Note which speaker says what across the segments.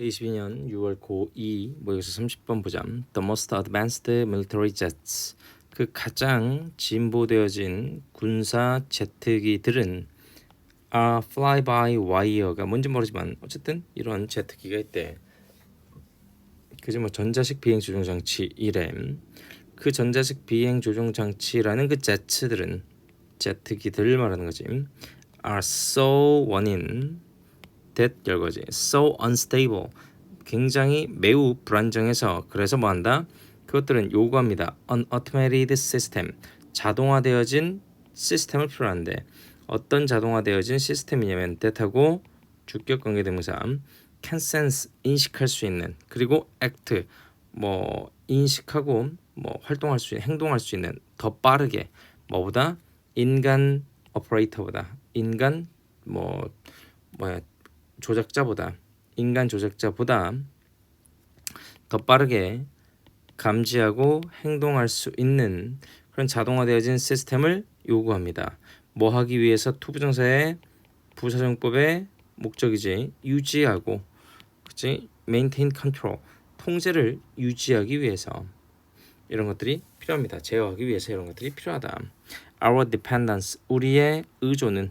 Speaker 1: 22년 6월 고2 모의고사 30번 보자. The most advanced military jets. 그 가장 진보되어진 군사 제트기들은 are fly-by-wire가 뭔지 모르지만 어쨌든 이런 제트기가 있대. 그지 뭐 전자식 비행 조종 장치 이래. 그 전자식 비행 조종 장치라는 그 제트들은 제트기들 말하는 거지. are so 원인 that 열거지. so unstable. 굉장히 매우 불안정해서 그래서 뭐 한다? 그것들은 요구합니다. an automated system. 자동화되어진 시스템을 필요한데 어떤 자동화되어진 시스템이냐면 that하고 주격 관계 대명사 can sense 인식할 수 있는 그리고 act 뭐 인식하고 뭐 활동할 수 있는 행동할 수 있는 더 빠르게 뭐보다 인간 오퍼레이터보다 인간 뭐 뭐야 조작자보다 인간 조작자보다 더 빠르게 감지하고 행동할 수 있는 그런 자동화되어진 시스템을 요구합니다. 뭐 하기 위해서 투부정사의 부사정법의 목적이지 유지하고 그치 maintain control 통제를 유지하기 위해서 이런 것들이 필요합니다. 제어하기 위해서 이런 것들이 필요하다. Our dependence 우리의 의존은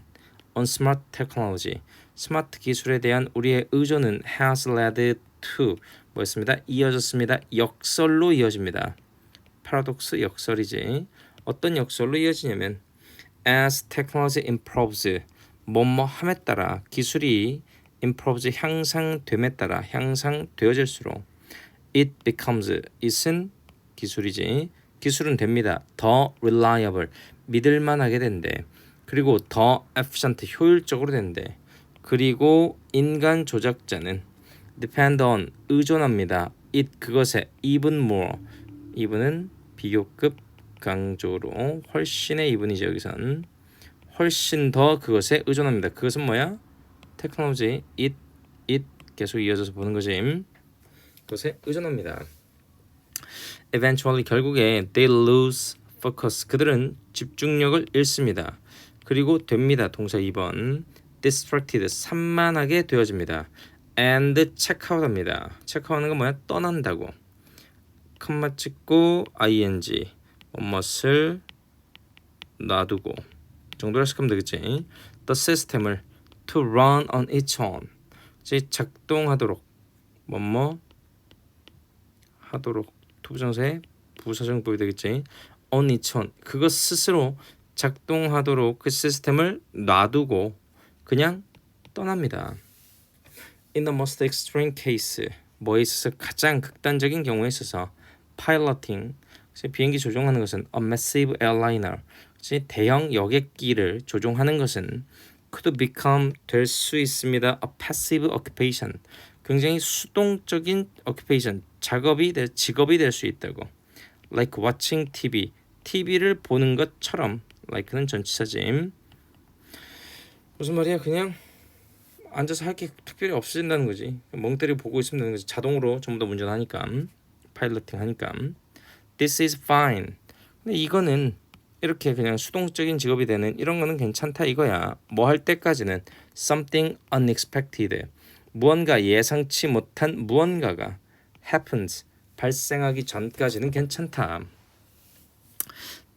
Speaker 1: on smart technology 스마트 기술에 대한 우리의 의존은 has led to 뭐였습니다. 이어졌습니다. 역설로 이어집니다. 파라독스 역설이지. 어떤 역설로 이어지냐면 as technology improves 뭐뭐 함에 따라 기술이 improves 향상됨에 따라 향상되어질수록 it becomes it은 기술이지 기술은 됩니다. 더 reliable 믿을만하게 된대. 그리고 더 efficient 효율적으로 된대. 그리고 인간 조작자는 depend on 의존합니다. it 그것에 even more even은 비교급 강조로 훨씬의 even이죠 여기선 훨씬 더 그것에 의존합니다. 그것은 뭐야? 테크놀로지 it it 계속 이어져서 보는 거지. 그것에 의존합니다. Eventually 결국에 they lose focus 그들은 집중력을 잃습니다. 그리고 됩니다. 동사 2번 distracted 산만하게 되어집니다. and checkout합니다. 체크아웃하는 건 뭐야? 떠난다고. 컴마 찍고 ing 무엇을 놔두고 정도로 해석하면 되겠지. the system을 to run on its own 즉 작동하도록 뭐뭐 하도록 투부정사의 부사정법이 되겠지. on its own 그것 스스로 작동하도록 그 시스템을 놔두고 그냥 떠납니다. In the most extreme case, 뭐에 있어서 가장 극단적인 경우에 있어서 piloting, 비행기 조종하는 것은 a massive airliner, 대형 여객기를 조종하는 것은 could become 될 수 있습니다. a passive occupation, 굉장히 수동적인 occupation, 작업이 될 직업이 될 수 있다고. Like watching TV, TV를 보는 것처럼, like는 전치사지. 무슨 말이야? 그냥 앉아서 할 게 특별히 없어진다는 거지. 멍 때리고 보고 있으면 되는 거지. 자동으로 전부 다 운전하니까. 파일러팅 하니까. This is fine. 근데 이거는 이렇게 그냥 수동적인 직업이 되는 이런 거는 괜찮다 이거야. 뭐 할 때까지는 something unexpected. 무언가 예상치 못한 무언가가 happens. 발생하기 전까지는 괜찮다.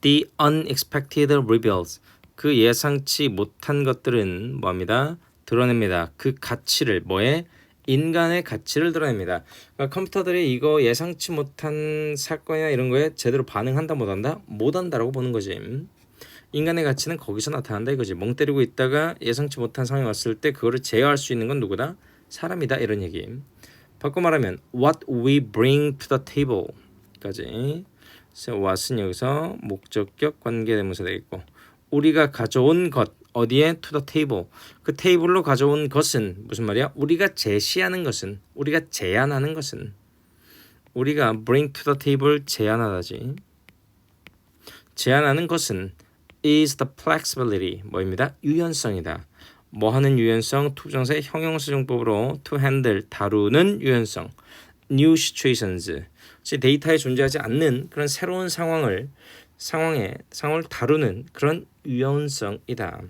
Speaker 1: The unexpected reveals. 그 예상치 못한 것들은 뭐합니다? 드러냅니다. 그 가치를 뭐에 인간의 가치를 드러냅니다. 그러니까 컴퓨터들이 이거 예상치 못한 사건이나 이런 거에 제대로 반응한다 못한다? 못한다라고 보는 거지. 인간의 가치는 거기서 나타난다 이거지. 멍 때리고 있다가 예상치 못한 상황이 왔을 때 그거를 제어할 수 있는 건 누구다? 사람이다 이런 얘기. 바꿔 말하면 what we bring to the table까지. what은 여기서 목적격 관계대명사 되겠고 우리가 가져온 것 어디에 to the table 그 테이블로 가져온 것은 무슨 말이야? 우리가 제시하는 것은 우리가 제안하는 것은 우리가 bring to the table 제안하다지 제안하는 것은 is the flexibility 뭐입니다? 유연성이다. 뭐 하는 유연성? 투정사의 형용사정법으로 to handle 다루는 유연성. new situations 즉 데이터에 존재하지 않는 그런 새로운 상황을 상황에 상황을 다루는 그런 유연성이다.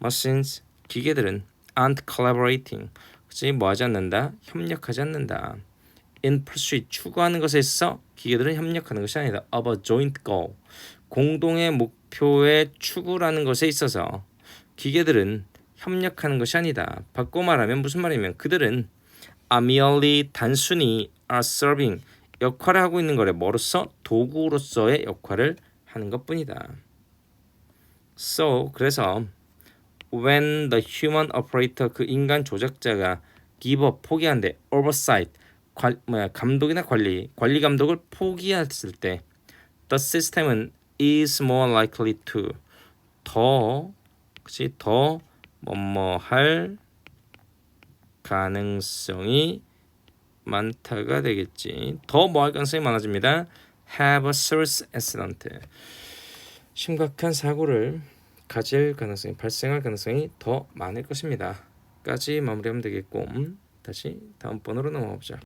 Speaker 1: machines 기계들은 aren't collaborating. 그치? 뭐 하지 않는다? 협력하지 않는다. In pursuit 추구하는 것에 있어서 기계들은 협력하는 것이 아니다. Of a joint goal. 공동의 목표의 추구라는 것에 있어서 기계들은 협력하는 것이 아니다. 바꿔 말하면 무슨 말이냐면 그들은 merely 단순히 are serving 역할을 하고 있는 거래. 뭐로서? 도구로서의 역할을 하는 것뿐이다 so 그래서 when the human operator 그 인간 조작자가 give up 포기한대 oversight 관, 뭐야 감독이나 관리 관리 감독을 포기했을 때 the system은 is more likely to 더 그치 더 뭐뭐 할 가능성이 많다가 되겠지 더 뭐 할 가능성이 많아집니다 have a serious accident 심각한 사고를 가질 가능성이 발생할 가능성이 더 많을 것입니다. 까지 마무리하면 되겠고 음, 다시 다음 번호로 넘어가 보자